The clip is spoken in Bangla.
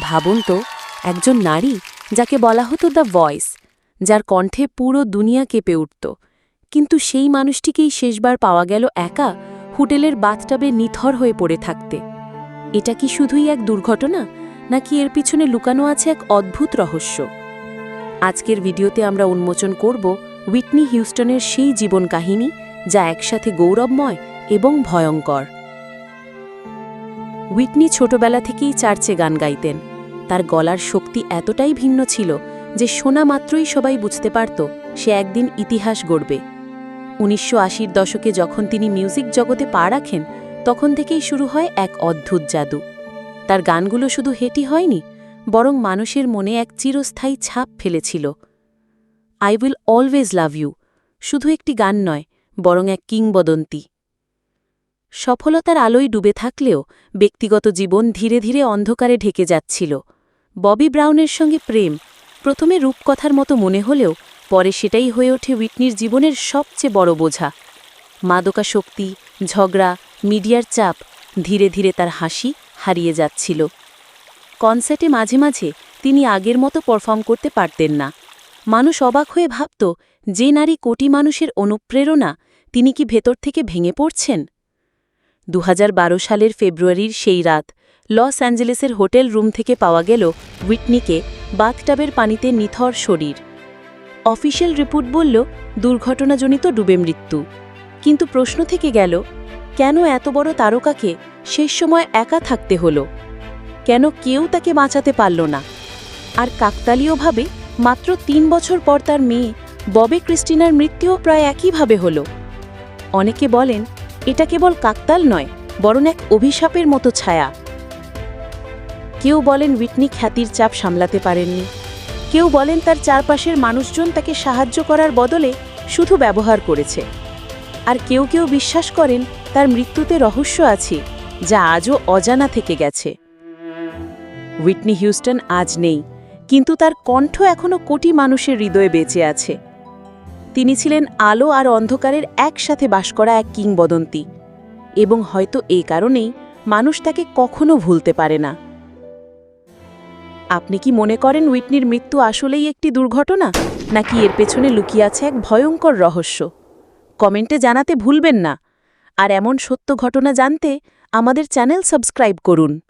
ভাবুন তো, একজন নারী যাকে বলা হতো দ্য ভয়েস যার কণ্ঠে পুরো দুনিয়া কেঁপে উঠত। কিন্তু সেই মানুষটিকেই শেষবার পাওয়া গেল একা হোটেলের বাথটাবে নিথর হয়ে পড়ে থাকতে। এটা কি শুধুই এক দুর্ঘটনা, নাকি এর পিছনে লুকানো আছে এক অদ্ভুত রহস্য? আজকের ভিডিওতে আমরা উন্মোচন করব উইটনি হিউস্টনের সেই জীবন কাহিনী, যা একসাথে গৌরবময় এবং ভয়ঙ্কর। উইটনি ছোটবেলা থেকেই চার্চে গান গাইতেন। তার গলার শক্তি এতটাই ভিন্ন ছিল যে শোনা মাত্রই সবাই বুঝতে পারত, সে একদিন ইতিহাস গড়বে। উনিশশো আশির দশকে যখন তিনি মিউজিক জগতে পা রাখেন, তখন থেকেই শুরু হয় এক অদ্ভুত জাদু। তার গানগুলো শুধু হেটি হয়নি, বরং মানুষের মনে এক চিরস্থায়ী ছাপ ফেলেছিল। I will always love you শুধু একটি গান নয়, বরং এক কিংবদন্তি। সফলতার আলোয় ডুবে থাকলেও ব্যক্তিগত জীবন ধীরে ধীরে অন্ধকারে ঢেকে যাচ্ছিল। ববি ব্রাউনের সঙ্গে প্রেম, প্রথমে রূপকথার মতো মনে হলেও পরে সেটাই হয়ে ওঠে উইটনির জীবনের সবচেয়ে বড় বোঝা। মাদকা শক্তি ঝগড়া, মিডিয়ার চাপ ধীরে ধীরে তার হাসি হারিয়ে যাচ্ছিল। কনসার্টে মাঝে মাঝে তিনি আগের মতো পারফর্ম করতে পারতেন না। মানুষ অবাক হয়ে ভাবত, যে নারী কোটি মানুষের অনুপ্রেরণা তিনি কি ভেতর থেকে ভেঙে পড়ছেন? দু হাজার বারো সালের ফেব্রুয়ারির সেই রাত লস অ্যাঞ্জেলেসের হোটেল রুম থেকে পাওয়া গেল উইটনিকে বাথটাবের পানিতে নিথর শরীর। অফিসিয়াল রিপোর্ট বলল, দুর্ঘটনাজনিত ডুবে মৃত্যু। কিন্তু প্রশ্ন থেকে গেল, কেন এত বড় তারকাকে শেষ সময় একা থাকতে হলো? কেন কেউ তাকে বাঁচাতে পারল না? আর কাকতালীয়ভাবে মাত্র তিন বছর পর তার মেয়ে ববে ক্রিস্টিনার মৃত্যুও প্রায় একইভাবে হল। অনেকে বলেন, এটা কেবল কাকতাল নয়, বরং এক অভিশাপের মতো ছায়া। কেউ বলেন উইটনি খ্যাতির চাপ সামলাতে পারেননি। কেউ বলেন তার চারপাশের মানুষজন তাকে সাহায্য করার বদলে শুধু ব্যবহার করেছে। আর কেউ কেউ বিশ্বাস করেন তার মৃত্যুতে রহস্য আছে, যা আজও অজানা থেকে গেছে। উইটনি হিউস্টন আজ নেই, কিন্তু তার কণ্ঠ এখনও কোটি মানুষের হৃদয়ে বেঁচে আছে। তিনি ছিলেন আলো আর অন্ধকারের একসাথে বাস করা এক কিংবদন্তি। এবং হয়তো এই কারণেই মানুষ তাকে কখনো ভুলতে পারে না। আপনি কি মনে করেন উইটনির মৃত্যু আসলেই একটি দুর্ঘটনা? নাকি এর পেছনে লুকিয়ে আছে এক ভয়ঙ্কর রহস্য? কমেন্টে জানাতে ভুলবেন না। আর এমন সত্য ঘটনা জানতে আমাদের চ্যানেল সাবস্ক্রাইব করুন।